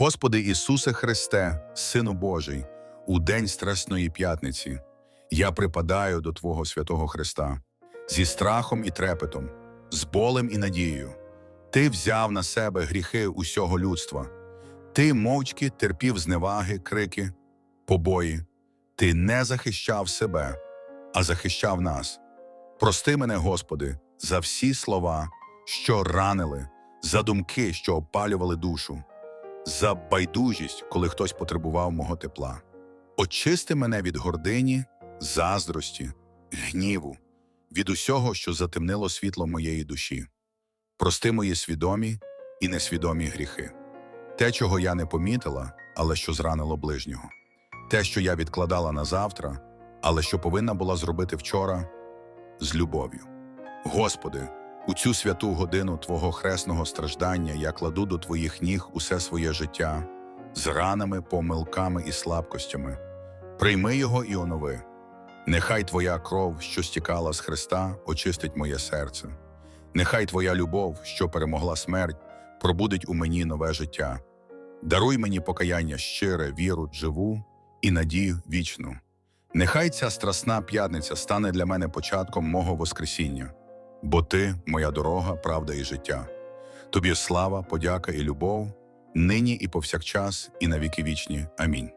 Господи Ісусе Христе, Сину Божий, у день Страсної п'ятниці, я припадаю до Твого святого Христа зі страхом і трепетом, з болем і надією. Ти взяв на себе гріхи усього людства. Ти мовчки терпів зневаги, крики, побої. Ти не захищав себе, а захищав нас. Прости мене, Господи, за всі слова, що ранили, за думки, що опалювали душу, за байдужість, коли хтось потребував мого тепла. Очисти мене від гордині, заздрості, гніву, від усього, що затемнило світло моєї душі. Прости мої свідомі і несвідомі гріхи. Те, чого я не помітила, але що зранило ближнього. Те, що я відкладала на завтра, але що повинна була зробити вчора з любов'ю. Господи, у цю святу годину Твого хресного страждання я кладу до Твоїх ніг усе своє життя з ранами, помилками і слабкостями. Прийми його і онови. Нехай Твоя кров, що стікала з Христа, очистить моє серце. Нехай Твоя любов, що перемогла смерть, пробудить у мені нове життя. Даруй мені покаяння щире, віру, живу і надію вічну. Нехай ця страсна п'ятниця стане для мене початком мого Воскресіння, бо Ти моя дорога, правда і життя. Тобі слава, подяка і любов, нині і повсякчас, і на віки вічні. Амінь.